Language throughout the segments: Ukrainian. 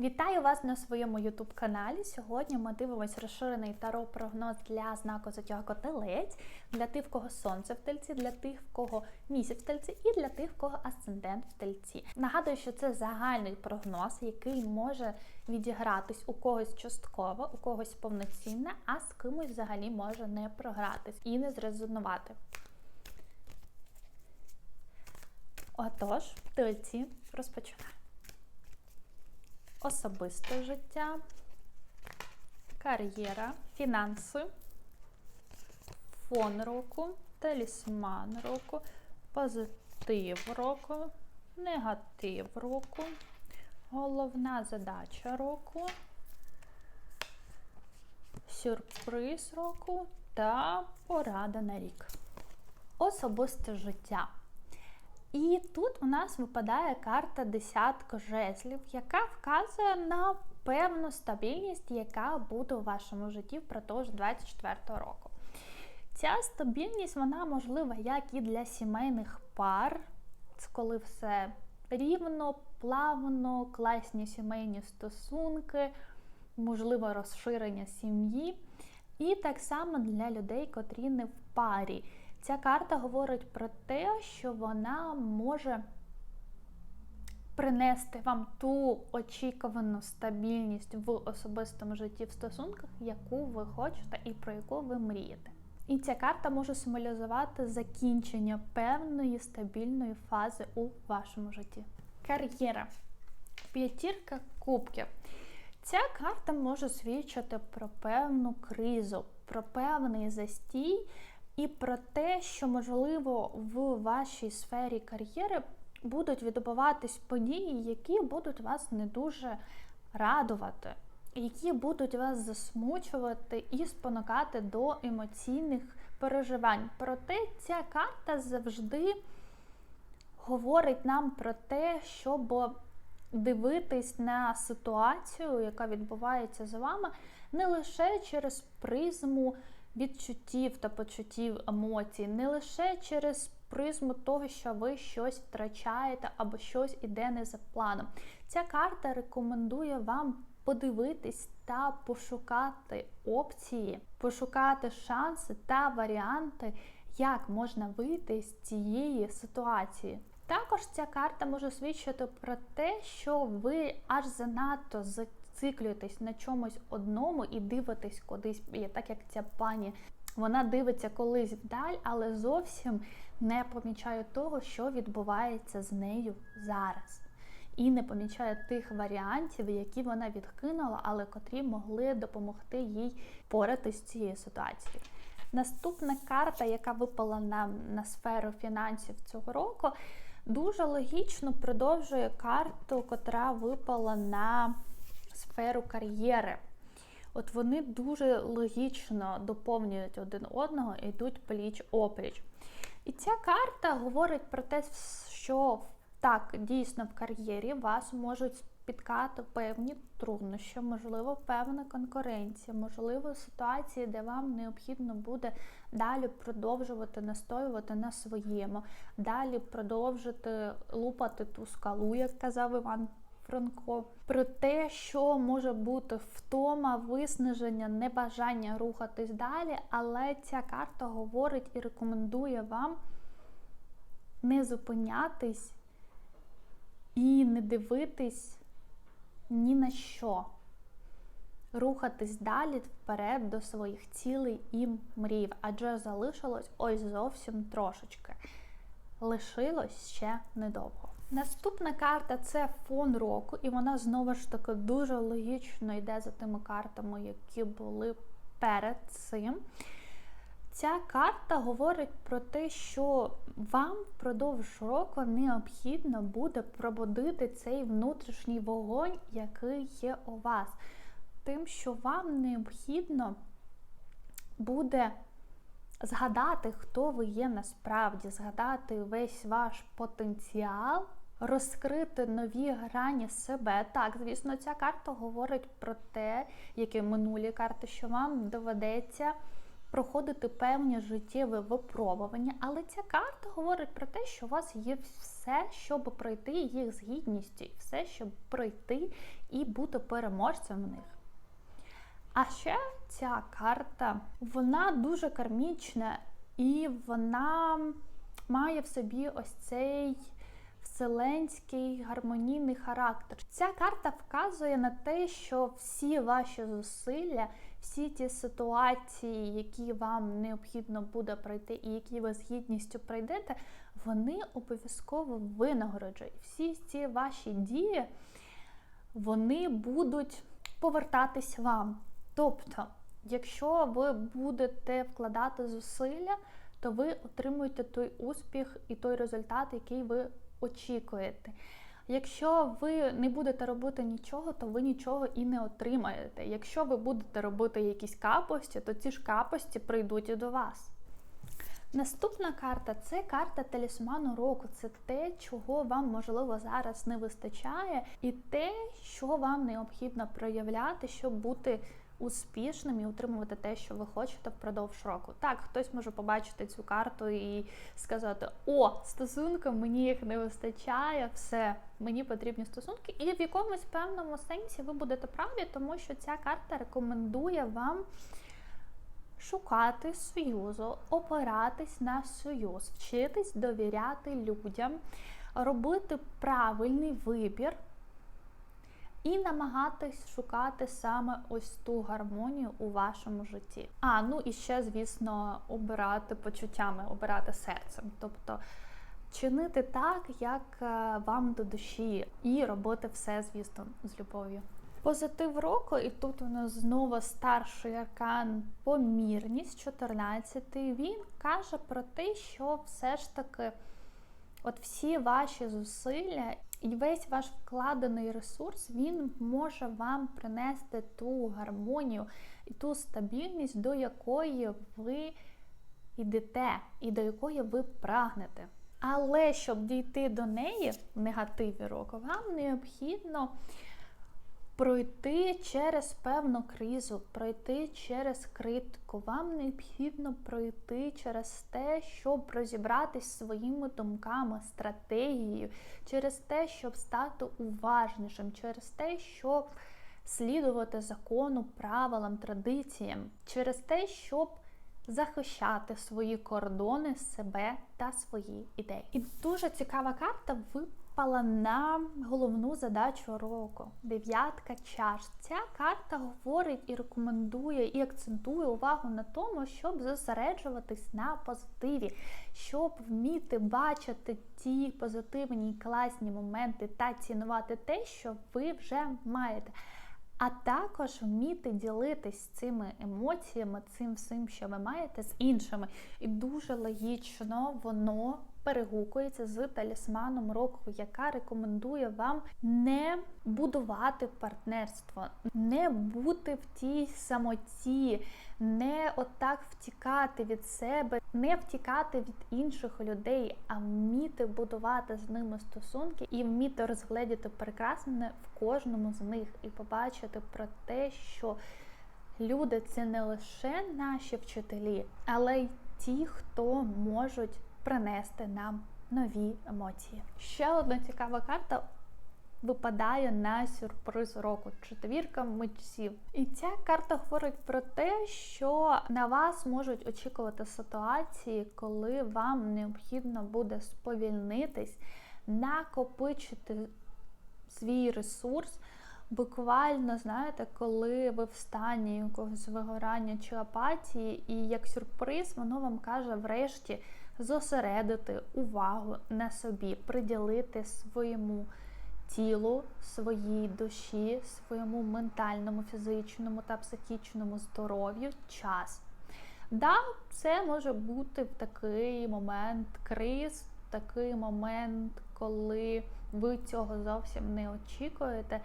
Вітаю вас на своєму youtube каналі. Сьогодні ми дивимося розширений таро прогноз для знаку Зодіаку Телець, для тих, в кого сонце в тельці, для тих, в кого місяць в тельці, і для тих, в кого асцендент в тельці. Нагадую, що це загальний прогноз, який може відігратись у когось частково, у когось повноцінно, а з кимось взагалі може не програтись і не зрезонувати. Отож, тельці розпочинаємо. Особисте життя, кар'єра, фінанси, фон року, талісман року, позитив року, негатив року, головна задача року, сюрприз року та порада на рік. Особисте життя. І тут у нас випадає карта десятка жезлів, яка вказує на певну стабільність, яка буде у вашому житті впродовж 2024 року. Ця стабільність вона можлива як і для сімейних пар, коли все рівно, плавно, класні сімейні стосунки, можливо розширення сім'ї. І так само для людей, котрі не в парі. Ця карта говорить про те, що вона може принести вам ту очікувану стабільність в особистому житті в стосунках, яку ви хочете і про яку ви мрієте. І ця карта може символізувати закінчення певної стабільної фази у вашому житті. Кар'єра. П'ятірка кубків. Ця карта може свідчити про певну кризу, про певний застій і про те, що, можливо, в вашій сфері кар'єри будуть відбуватись події, які будуть вас не дуже радувати, які будуть вас засмучувати і спонукати до емоційних переживань. Проте ця карта завжди говорить нам про те, щоб дивитись на ситуацію, яка відбувається з вами, не лише через призму відчуттів та почуттів емоцій, не лише через призму того, що ви щось втрачаєте або щось іде не за планом. Ця карта рекомендує вам подивитись та пошукати опції, пошукати шанси та варіанти, як можна вийти з цієї ситуації. Також ця карта може свідчити про те, що ви аж занадто зациклюєтесь на чомусь одному і дивитесь кудись, так як ця пані. Вона дивиться колись вдаль, але зовсім не помічає того, що відбувається з нею зараз. І не помічає тих варіантів, які вона відкинула, але котрі могли допомогти їй поратись з цією ситуацією. Наступна карта, яка випала нам на сферу фінансів цього року, дуже логічно продовжує карту, котра випала на сферу кар'єри. От вони дуже логічно доповнюють один одного і йдуть пліч опліч. І ця карта говорить про те, що так, дійсно в кар'єрі вас можуть спіткати певні труднощі, можливо, певна конкуренція, можливо, ситуації, де вам необхідно буде далі продовжувати настоювати на своєму, далі продовжити лупати ту скалу, як казав Іван Франко, про те, що може бути втома, виснаження, небажання рухатись далі, але ця карта говорить і рекомендує вам не зупинятись і не дивитись ні на що. Рухатись далі вперед до своїх цілей і мрів, адже залишилось ось зовсім трошечки. Лишилось ще недовго. Наступна карта це фон року, і вона знову ж таки дуже логічно йде за тими картами, які були перед цим. Ця карта говорить про те, що вам впродовж року необхідно буде пробудити цей внутрішній вогонь, який є у вас. Тим, що вам необхідно буде згадати, хто ви є насправді, згадати весь ваш потенціал розкрити нові грані себе. Так, звісно, ця карта говорить про те, як і минулі карти, що вам доведеться проходити певні життєві випробування, але ця карта говорить про те, що у вас є все, щоб пройти їх з гідністю, все, щоб пройти і бути переможцем в них. А ще ця карта, вона дуже кармічна, і вона має в собі ось цей вселенський гармонійний характер. Ця карта вказує на те, що всі ваші зусилля, всі ті ситуації, які вам необхідно буде пройти, і які ви з гідністю пройдете, вони обов'язково винагороджують. Всі ці ваші дії вони будуть повертатись вам. Тобто, якщо ви будете вкладати зусилля, то ви отримуєте той успіх і той результат, який ви очікуєте. Якщо ви не будете робити нічого, то ви нічого і не отримаєте. Якщо ви будете робити якісь капості, то ці ж капості прийдуть і до вас. Наступна карта це карта талісману року. Це те, чого вам можливо зараз не вистачає, і те, що вам необхідно проявляти, щоб бути успішним і отримувати те, що ви хочете впродовж року. Так, хтось може побачити цю карту і сказати: О, стосунки, мені їх не вистачає, все, мені потрібні стосунки. І в якомусь певному сенсі ви будете праві, тому що ця карта рекомендує вам. Шукати союзу, опиратись на союз, вчитись довіряти людям, робити правильний вибір і намагатись шукати саме ось ту гармонію у вашому житті. А ну і ще, звісно, обирати почуттями, обирати серцем. Тобто чинити так, як е, вам до душі, і робити все, звісно, з любов'ю. Позитив року, і тут у нас знову старший аркан помірність, 14 Він каже про те, що все ж таки от всі ваші зусилля і весь ваш вкладений ресурс він може вам принести ту гармонію і ту стабільність, до якої ви йдете, і до якої ви прагнете. Але щоб дійти до неї в негативі року, вам необхідно пройти через певну кризу, пройти через критику. Вам необхідно пройти через те, щоб розібратись своїми думками, стратегією, через те, щоб стати уважнішим, через те, щоб слідувати закону, правилам, традиціям, через те, щоб захищати свої кордони, себе та свої ідеї. І дуже цікава карта. Ви випала на головну задачу року дев'ятка чаш. Ця карта говорить і рекомендує і акцентує увагу на тому, щоб зосереджуватись на позитиві, щоб вміти бачити ті позитивні і класні моменти та цінувати те, що ви вже маєте. А також вміти ділитись цими емоціями, цим всім, що ви маєте, з іншими. І дуже логічно воно перегукується з талісманом року, яка рекомендує вам не будувати партнерство, не бути в тій самоті, не отак втікати від себе, не втікати від інших людей, а вміти будувати з ними стосунки і вміти розгледіти прекрасне в кожному з них, і побачити про те, що люди це не лише наші вчителі, але й ті, хто можуть принести нам нові емоції. Ще одна цікава карта випадає на сюрприз року четвірка митців. І ця карта говорить про те, що на вас можуть очікувати ситуації, коли вам необхідно буде сповільнитись, накопичити свій ресурс. Буквально, знаєте, коли ви в стані якогось вигорання чи апатії, і як сюрприз, воно вам каже, врешті зосередити увагу на собі, приділити своєму тілу, своїй душі, своєму ментальному, фізичному та психічному здоров'ю час. Да, це може бути в такий момент криз, в такий момент, коли ви цього зовсім не очікуєте.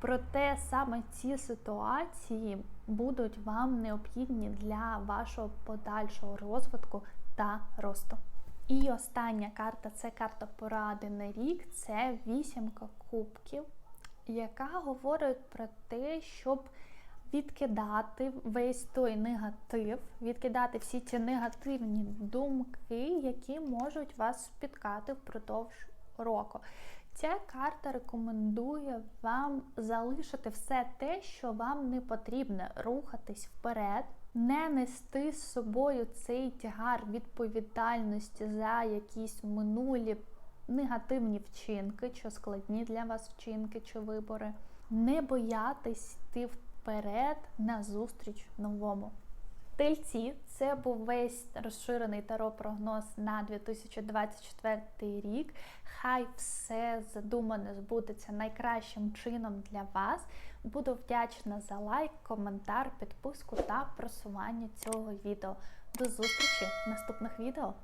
Проте саме ці ситуації будуть вам необхідні для вашого подальшого розвитку та росту. І остання карта це карта поради на рік, це вісімка кубків, яка говорить про те, щоб відкидати весь той негатив, відкидати всі ці негативні думки, які можуть вас спіткати впродовж року. Ця карта рекомендує вам залишити все те, що вам не потрібно, рухатись вперед, не нести з собою цей тягар відповідальності за якісь минулі негативні вчинки, чи складні для вас вчинки чи вибори, не боятись йти вперед на зустріч новому. Тельці, це був весь розширений таро-прогноз на 2024 рік. Хай все задумане збудеться найкращим чином для вас. Буду вдячна за лайк, коментар, підписку та просування цього відео. До зустрічі в наступних відео!